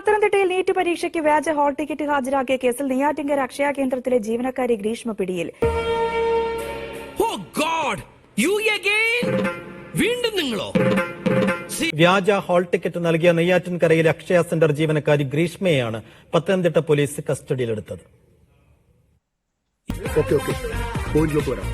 പത്തനംതിട്ടയിൽ നീറ്റ് പരീക്ഷയ്ക്ക് വ്യാജ ഹാൾ ടിക്കറ്റ് ഹാജരാക്കിയ കേസിൽ നെയ്യാറ്റിങ്കര അക്ഷയ കേന്ദ്രത്തിലെ ജീവനക്കാരി ഗ്രീഷ്മ പിടിയിൽ. ഓ ഗോഡ്! യു അഗൈൻ വീണ്ടും നിങ്ങളോ? വ്യാജ ഹാൾ ടിക്കറ്റ് നൽകിയ നെയ്യാറ്റിൻകരയിലെ അക്ഷയ സെന്റർ ജീവനക്കാരി ഗ്രീഷ്മയെയാണ് പത്തനംതിട്ട പോലീസ് കസ്റ്റഡിയിലെടുത്തത്. Okay okay. പോയിന്റിലേക്ക് വരാം.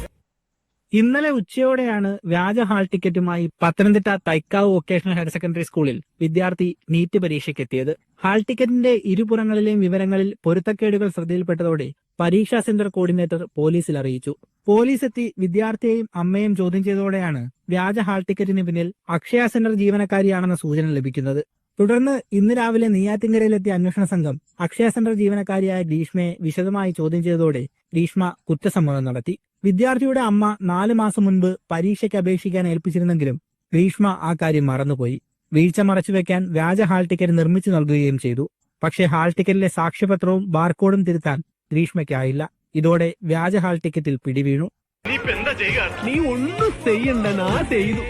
ഇന്നലെ ഉച്ചയോടെയാണ് വ്യാജ hall ടിക്കറ്റുമായി Pathanamthitta Thaikkavu vocational higher secondary സ്കൂളിൽ വിദ്യാർത്ഥി നീറ്റ് പരീക്ഷയ്ക്കെത്തിയത് ഹാൾ ടിക്കറ്റിന്റെ ഇരുപുറങ്ങളിലെയും വിവരങ്ങളിൽ പൊരുത്തക്കേടുകൾ ശ്രദ്ധയിൽപ്പെട്ടതോടെ പരീക്ഷാ സെന്റർ കോർഡിനേറ്റർ പോലീസിൽ അറിയിച്ചു. പോലീസ് എത്തി വിദ്യാർത്ഥിയെയും അമ്മയും ചോദ്യം ചെയ്തതോടെയാണ് വ്യാജ ഹാൾ ടിക്കറ്റിന് പിന്നിൽ അക്ഷയ സെന്റർ ജീവനക്കാരിയാണെന്ന സൂചന ലഭിക്കുന്നത്. തുടർന്ന് ഇന്ന് രാവിലെ നെയ്യാറ്റിങ്കരയിലെത്തിയ അന്വേഷണ സംഘം അക്ഷയ സെന്റർ ജീവനക്കാരിയായ ഗ്രീഷ്മയെ വിശദമായി ചോദ്യം ചെയ്തതോടെ ഗ്രീഷ്മ കുറ്റസമ്മതം നടത്തി. വിദ്യാർത്ഥിയുടെ അമ്മ നാലു മാസം മുൻപ് പരീക്ഷയ്ക്ക് അപേക്ഷിക്കാൻ ഏൽപ്പിച്ചിരുന്നെങ്കിലും ഗ്രീഷ്മ ആ കാര്യം മറന്നുപോയി. വീഴ്ച മറച്ചു വെക്കാൻ വ്യാജ ഹാൾ ടിക്കറ്റ് നിർമ്മിച്ചു നൽകുകയും ചെയ്തു. പക്ഷെ ഹാൾ ടിക്കറ്റിലെ സാക്ഷ്യപത്രവും ബാർകോഡും തിരുത്താൻ ഗ്രീഷ്മയ്ക്കായില്ല. ഇതോടെ വ്യാജ ഹാൾ ടിക്കറ്റിൽ പിടിവീണു. നീ ഒന്നും ചെയ്യണ്ട നാ ചെയ്തു.